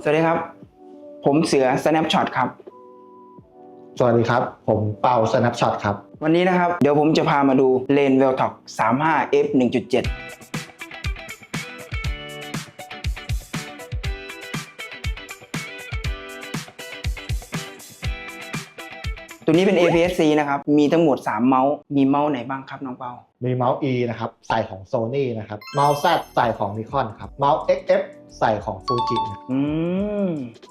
สวัสดีครับ ผมเสือ Snapshot ครับ สวัสดีครับ ผมเปา Snapshot ครับ วันนี้นะครับ เดี๋ยวผมจะพามาดูเลน v e l t o c 35 f 1.7 ตัวนี้เป็น APS-C นะครับ มีทั้งหมด 3 เมาส์ มีเมาส์ไหนบ้างครับน้องเปา มีเมาส์ E นะครับใส่ของ Sony นะครับ เมาส์ Z ใส่ของ Nikon ครับ เมาส์ XF ใส่ของ Fuji นะอืม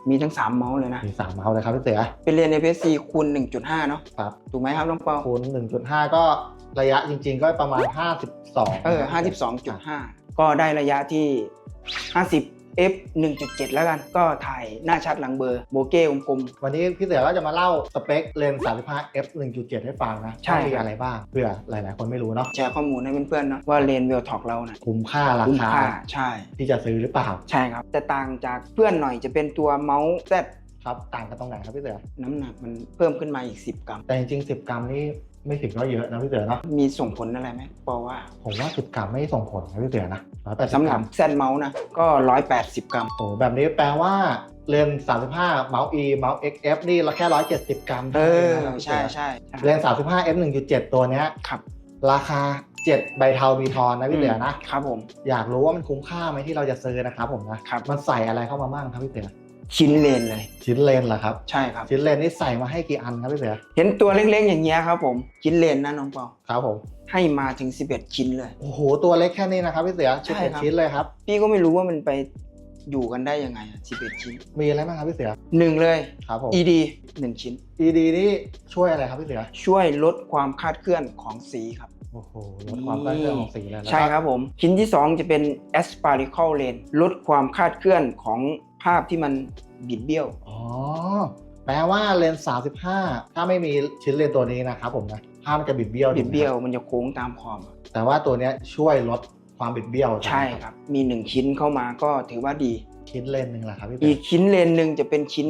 มีทั้ง 3 เมาส์เลยนะ มี3เมาส์เลยครับพี่เสือเป็นเลน APS-C คูณ1.5 เนาะ ครับถูกไหมครับน้องเปา คูณ1.5 ก็ระยะจริง ๆ ก็ประมาณ 52เออ 52.5 ก็ได้ระยะที่ 50 f 1.7 แล้วกันก็ถ่ายหน้าชัดหลังเบอร์โบเก้กลม วันนี้พี่เสือก็จะมาเล่าสเปคเลนส์35 f 1.7 ให้ฟังนะใช่ ว่ามีครับอะไรบ้างเผื่อหลาย ๆ คนไม่รู้เนาะๆแชร์ข้อมูลให้เพื่อนๆเนาะว่าเลนเวลท็อกเรานะคุ้มค่าราคุ้มคาค่าใช่ ที่จะซื้อหรือเปล่าใช่ครับ แต่ต่างจากเพื่อนหน่อยจะเป็นตัวเมาส์แซดครับต่างกันตรงไหนครับพี่เสือน้ำหนักมันเพิ่มขึ้นมาอีก 10 กรัม แต่จริงๆ 10 กรัมนี่ ไม่ถึงก็เยอะนะพี่เสือเนาะมีส่งผลอะไรไหมเพราะว่า ผมว่า10กรัมไม่ส่งผลนะพี่เสือนะ180สำหกรัรับมแซดเมาส์นะ ก็ 180 กรัม โอ้แบบนี้แปลว่าเลนส์35เมาส์ E เมาส์ XF นี่เราแค่ 170 กรัมเออ ท่านั้นนะใช่ใช่ใช่ เลนส์35 f 1.7 ตัวเนี้ยครับ ราคา 7 ใบเทามีทอนนะพี่เหลือนะ ครับผม อยากรู้ว่ามันคุ้มค่าไหมที่เราจะซื้อนะครับผมนะครับ มันใส่อะไรเข้ามาบ้างครับพี่เสือ ชิ้นเลนเลย ชิ้นเลนส์เหรอครับ ใช่ครับ ชิ้นเลนส์นี่ใส่มาให้กี่อันครับพี่เสือเห็นตัวเล็กๆอย่างเงี้ยครับผมชิ้นเลนนะน้องเปาครับผมให้มาถึง 11 ชิ้นเลย โอ้โหตัวเล็กแค่นี้นะครับพี่เสือใช่ครับ 11ชิ้นเลยครับ พี่ก็ไม่รู้ว่ามันไปอยู่กันได้ยังไงอะ11 ชิ้นมีอะไรบ้างครับพี่เสือหนึ่งเลย ครับผม ED 1ชิ้น ED นี่ช่วยอะไรครับพี่เสือช่วยลดความคลาดเคลื่อนของสีครับ โอ้โหลดความต้านเครื่องของสีเลยแล้วก็ใช่ครับผม ชิ้นที่ 2 จะเป็น aspherical lane ลดความคลาดเคลื่อนของ ภาพที่มันบิดเบี้ยว อ๋อ แปลว่าเลนส์35 ถ้าไม่มีชิ้นเลนส์ตัวนี้นะครับผมนะ ภาพมันจะบิดเบี้ยวบิดเบี้ยวถูกไหมมันจะโค้งตามขอบครับแต่ว่าตัวเนี้ยช่วยลดความบิดเบี้ยวใช่ครับ มี1ชิ้นเข้ามาก็ถือว่าดี ชิ้นเลนส์หนึ่งแหละครับพี่อีเป๊กชิ้นเลนหนึ่งจะเป็นชิ้น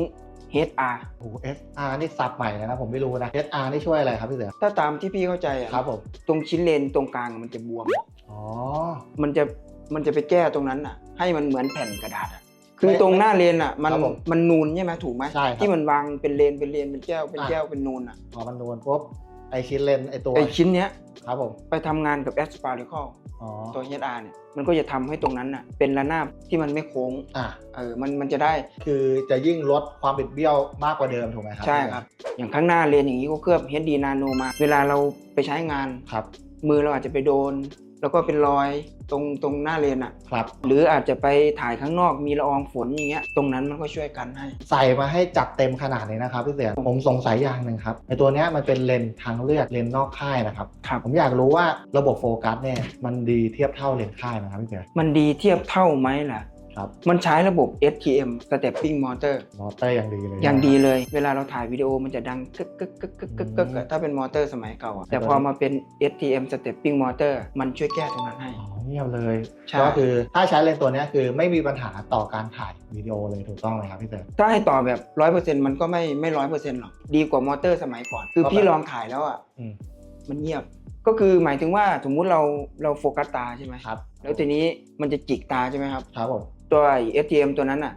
HR โอ้โห SR นี่สับใหม่เลยนะผมไม่รู้นะ SR นี่ช่วยอะไรครับพี่เสือถ้าตามที่พี่เข้าใจอะครับผม ตรงชิ้นเลนตรงกลางมันจะบวม อ๋อ มันจะมันจะไปแก้ตรงนั้นอะ ให้มันเหมือนแผ่นกระดาษอะ คือไม่ตรงหน้าเลนอะ มันครับผมมันนูนใช่ไหมถูกไหมใช่ครับ ที่มันวางเป็นเลนเป็นเลนเป็นแก้วเป็นอะแก้วเป็นนูนอะพอมันนวลปุ๊บไอชิ้นเลนส์ไอตัวไอชิ้นเนี้ยครับผมไปทำงานกับ a s p a r i c a l อ๋อตัว HR เนี่ยมันก็จะทำให้ตรงนั้นอะเป็นระนาบที่มันไม่โค้งอะเออมันมันจะได้คือจะยิ่งลดความบิดเบี้ยวมากกว่าเดิมถูกไหมครับใช่ครับ อย่างข้างหน้าเลนอย่างนี้ก็เคลือบ HD Nano มา เวลาเราไปใช้งาน ครับ มือเราอาจจะไปโดน แล้วก็เป็นรอยตรงตรงหน้าเลนอะ ครับ หรืออาจจะไปถ่ายข้างนอกมีละอองฝนอย่างเงี้ยตรงนั้นมันก็ช่วยกันให้ ใส่มาให้จัดเต็มขนาดนี้นะครับพี่เสือผมสงสัยอย่างหนึ่งครับไอตัวเนี้ยมันเป็นเลนส์ทางเลือกเลนส์นอกค่ายนะครับ ครับ ผมอยากรู้ว่าระบบโฟกัสเนี่ยมันดีเทียบเท่าเลนส์ค่ายไหมครับพี่เสือมันดีเทียบเท่าไหมล่ะ ครับมันใช้ระบบ STM Stepping Motor มอเตอร์อย่างดีเลยอย่างดีเลย เวลาเราถ่ายวิดีโอมันจะดังกึกกึกกึกกึกกึกกึกอะถ้าเป็นมอเตอร์สมัยเก่าอะแต่พอมาเป็น STM Stepping Motor มันช่วยแก้ตรงนั้นให้อ๋อเงียบเลยใช่ ก็คือถ้าใช้เลนส์ตัวเนี้ยคือไม่มีปัญหาต่อการถ่ายวิดีโอเลยถูกต้องไหมครับพี่เสือถ้าให้ต่อแบบ100%มันก็ไม่ไม่ร้อยเปอร์เซ็นต์หรอกดีกว่ามอเตอร์สมัยก่อน คือก็พี่แบบลองถ่ายแล้วอะอืม มันเงียบ ก็คือหมายถึงว่าสมมุติเราเราโฟกัสตาใช่ไหมครับ แล้วทีนี้มันจะจิกตาใช่ไหมครับ ครับผม ตัวไอ้ STM ตัวนั้นอะ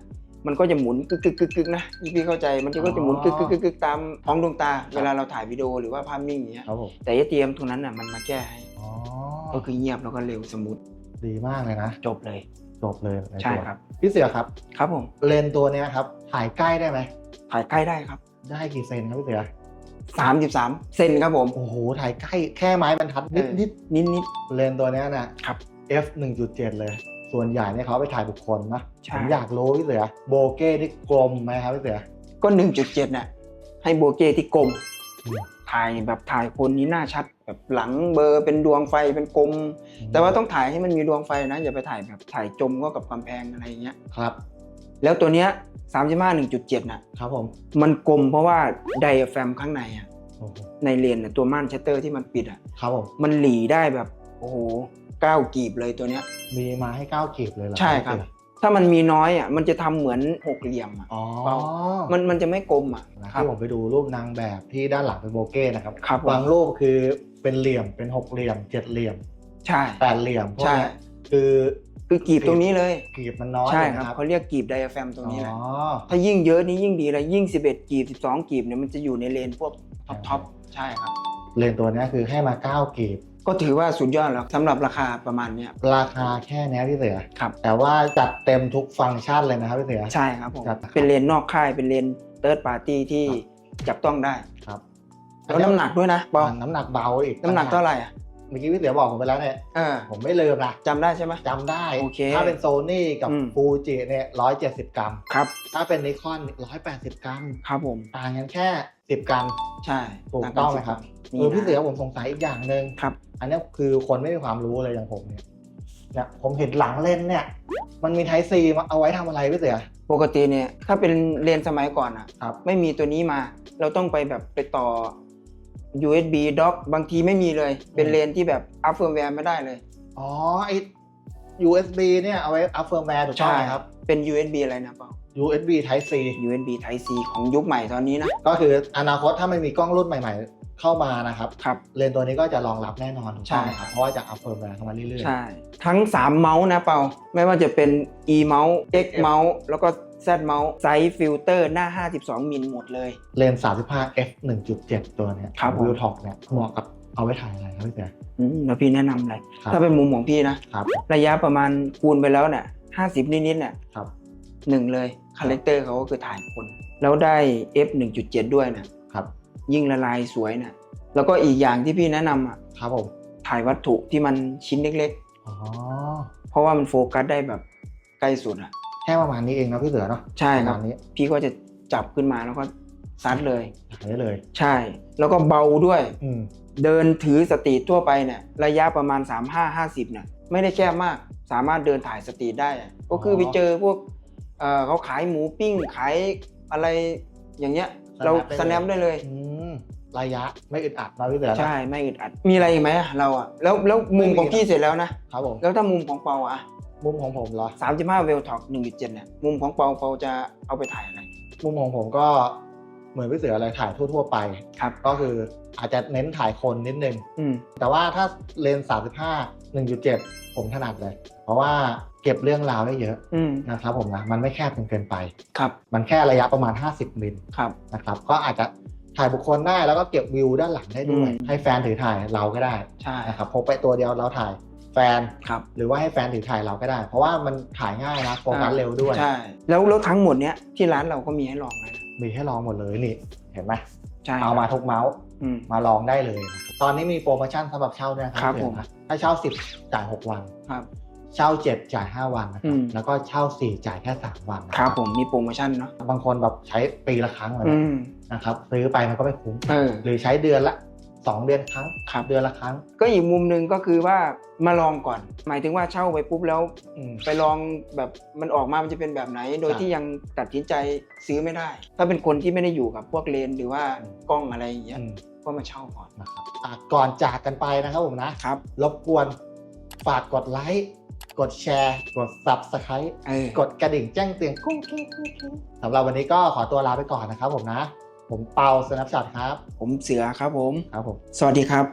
มันก็จะหมุนกึกกึกกึกกึกนะที่พี่เข้าใจมันจะก็จะหมุนอ๋อกึกกึกกึกกึกตามท้องดวงตา เวลาเราถ่ายวิดีโอหรือว่าภาพนิ่งอย่างเงี้ยครับผมแต่ STM ตัวนั้นอะมันมาแก้ให้อ๋อก็คือเงียบแล้วก็เร็วสมูทดีมากเลยนะ จบเลย จบเลยนใช่ตัวครับพี่เสือครับ ครับผมเลนส์ตัวเนี้ยครับถ่ายใกล้ได้ไหมถ่ายใกล้ได้ครับ ได้กี่เซนครับพี่เสือ33เซนครับผมโอ้โหถ่ายใกล้แค่ไม้บรรทัดนิดนิดนิดนิดเลนส์ตัวเนี้ยนะครับ f 1.7เลย ส่วนใหญ่เนี่ยเขาเอาไปถ่ายบุคคลนะใช่ผมอยากรู้พี่เสือโบเก้ที่กลมไหมครับพี่เสือๆก็1.7น่ะให้โบเกที่กลมอืมถ่ายแบบถ่ายคนนี้หน้าชัดแบบหลังเบลอร์เป็นดวงไฟเป็นกลม แต่ว่าต้องถ่ายให้มันมีดวงไฟนะ อย่าไปถ่ายแบบถ่ายจมก็กับกำแพงอะไรอย่างเงี้ยครับ แล้วตัวเนี้ย35 1.7น่ะครับผมมันกลมเพราะว่าไดอะแฟรมข้างในอะโอ้โหในเลนน่ะตัวม่านชัตเตอร์ที่มันปิดอะครับผมมันหลีได้แบบโอ้โหเก้ากีบเลยตัวเนี้ย มีมาให้เก้าขีดเลยเหรอใช่ครับพี่เสือถ้ามันมีน้อยอะมันจะทำเหมือนหกเหลี่ยมอะอ๋อเปล่า มันมันจะไม่กลมอะนะครับที่ผมไปดูรูปนางแบบที่ด้านหลังเป็นโบเก้นะครับครับผม บางรูปคือเป็นเหลี่ยมเป็นหกเหลี่ยมเจ็ดเหลี่ยมใช่ แปดเหลี่ยมพวกใช่ เนี้ยคือคือกีบตรงนี้เลย กรีบมันน้อยใช่เลยครับ นะเขาเรียกกีบไดอะแฟมตรงนี้แหละ อ๋อถ้ายิ่งเยอะนี่ยิ่งดีเลยยิ่ง 11 กีบ 12 กีบเนี่ยมันจะอยู่ในเลนพวกท็อปท็อปใช่ครับ เลนตัวเนี้ยคือให้มา9กีบ ก็ถือว่าสุดยอดแล้วสำหรับราคาประมาณเนี้ยราคาแค่เนี้ยพี่เสือ ครับ แต่ว่าจัดเต็มทุกฟังก์ชันเลยนะครับพี่เสือ ใช่ครับผม ครับเป็นเลนนอกค่ายเป็นเลนเติร์ดปาร์ตี้ที่จับต้องได้ครับ แล้วน้ำหนักด้วยนะปออ่าน้ำหนักเบาอีกน้ำหนักเท่าไหร่อะเมื่อกี้พี่เสือบอกผมไปแล้วเนี่ยเออผมไม่ลืมนะจำได้ใช่ไหม จำได้โอเคถ้าเป็นโซนี่กับอืม ฟูจิเนี่ยร้อยเจ็ดสิบกรัม ครับถ้าเป็นนิคอนร้อยแปดสิบกรัม ครับผม ต่างกันแค่สิบกรัม ใช่ถูกต้องไหมครับนี่เออพี่นะเสือผมสงสัยอีกอย่างหนึ่งครับ อันเนี้ยคือคนไม่มีความรู้เลยอย่างผมเนี่ยเนี่ยผมเห็นหลังเล่นเนี่ย มันมีไทซีมาเอาไว้ทำอะไรพี่เสือ ปกติเนี่ยถ้าเป็นเลนสมัยก่อนอะครับ ไม่มีตัวนี้มา เราต้องไปแบบไปต่อ USB dock บางทีไม่มีเลย เป็นเลนที่แบบอัพเฟิร์มแวร์ไม่ได้เลย อ๋อไอ USB เนี่ยเอาไว้อัพเฟิร์มแวร์ถูกต้องไหมครับ เป็น USB อะไรนะเปล่า USB Type C USB Type C ของยุคใหม่ตอนนี้นะ ก็คืออนาคตถ้าไม่มีกล้องรุ่นใหม่ ๆ เข้ามานะครับครับเลนส์ตัวนี้ก็จะรองรับแน่นอนถูกต้องไหมใช่ครับเพราะว่าจะอัพเฟิร์มแวร์เข้ามาเรื่อยใช่ ทั้ง 3 เมาส์นะเปาไม่ว่าจะเป็น e เมาส์ x เมาส์แล้วก็ z เมาส์ไซส์ฟิลเตอร์หน้า 52 มิลหมดเลยๆเลนส์35 f 1.7 ตัวเนี่ยครับผม วิวท็อกเนี่ยเหมาะกับเอาไว้ถ่ายอะไรครับพี่เสืออืมแล้วพี่แนะนำเลยครับ ถ้าเป็นมุมของพี่นะ ครับ ระยะประมาณคูณไปแล้วเนี่ย50 นิดๆเนี่ยครับ หนึ่งเลยคาแรคเตอร์เขาก็คือถ่ายคน แล้วได้ f 1.7 ด้วยนะครับ ยิ่งละลายสวยนะแล้วก็อีกอย่างที่พี่แนะนำอะครับผมถ่ายวัตถุที่มันชิ้นเล็กอ๋อ ๆ เพราะว่ามันโฟกัสได้แบบใกล้สุดอะ แค่ประมาณนี้เองนะพี่เสือเนาะใช่ประครัมาบณนี้พี่ก็จะจับขึ้นมาแล้วก็ซัดเลยถ่ายได้เลย ใช่ แล้วก็เบาด้วย อืมเดินถือสตรีททั่วไปเนี่ยระยะประมาณ 3 5 50เนี่ยไม่ได้แคบมากสามารถเดินถ่ายสตรีทได้อะก็คือไปเจอพวกเอ่อเขาขายหมูปิ้งขายอะไรอย่างเงี้ย เราสแนปได้เลย อืมระยะไม่อึดอัดนะพี่เสือนะ ใช่ไม่อึดอัดมีอะไรอีกไหมอะเราอะแล้วแล้วมุมของพี่เสร็จแล้วนะครับผมแล้วถ้ามุมของเปาอะ มุมของผมเหรอ 35 เวลท็อก1.7เนี่ยมุมของเปาเปาจะเอาไปถ่ายอะไร มุมของผมก็เหมือนพี่เสืออะไรถ่ายทั่ว ๆ ไป ครับ ก็คืออาจจะเน้นถ่ายคนนิดนึง อืม แต่ว่าถ้าเลนส์35 1.7 ผมถนัดเลย เพราะว่าเก็บเรื่องราวได้เยอะอืม นะครับผมนะ มันไม่แคบจนเกินไป ครับ มันแค่ระยะประมาณ 50 มิลครับ นะครับ ก็อาจจะถ่ายบุคคลได้แล้วก็เก็บวิวด้านหลังได้ด้วย อืม ให้แฟนถือถ่ายเราก็ได้ใช่ นะครับพกไปตัวเดียวเราถ่าย แฟน ครับ หรือว่าให้แฟนถือถ่ายเราก็ได้ เพราะว่ามันถ่ายง่ายนะโฟกัสเร็วด้วย ใช่ แล้วแล้วทั้งหมดเนี้ยที่ร้านเราก็มีให้ลองเลยนะมีให้ลองหมดเลยนี่เห็นไหมใช่เอามาทุกเมาส์อืม มาลองได้เลยนะครับตอนนี้มีโปรโมชั่นสำหรับเช่าด้วยนะคครัรับผมเดี๋ยวนะถ้าเช่า 10 จ่าย 6 วัน ครับ เช่า 7 จ่าย 5 วันนะคอืรับม แล้วก็เช่า 4 จ่ายแค่ 3 วันนะครับผมมีโปรโมชั่นเนาะบางคนแบบใช้ปีละครั้งเลยอืนะมนะครับซื้อไปมันก็ไม่คุ้ม เออ หรือใช้เดือนละ 2 เดือนครั้งครับเดือนละครั้ง ก็อีกมุมหนึ่งก็คือว่ามาลองก่อน หมายถึงว่าเช่าไปปุ๊บแล้วอืมไปลองแบบมันออกมามันจะเป็นแบบไหน โดยครับที่ยังตัดสินใจซื้อไม่ได้ ถ้าเป็นคนที่ไม่ได้อยู่กับพวกเลนส์หรือว่าอืมกล้องอะไรอย่างเงี้ยอืมก็มาเช่าก่อนนะครับอะก่อนจากกันไปนะครับผมนะครับรบกวนฝากกดไลค์กดแชร์ กด subscribe เออกดกระดิ่งแจ้งเตือนกุ้งกิ้งกุ้งกิ้งสำหรับวันนี้ก็ขอตัวลาไปก่อนนะครับผมนะ ผมเปาสนับช็อตครับ ผมเสือครับผม ครับผม สวัสดีครับ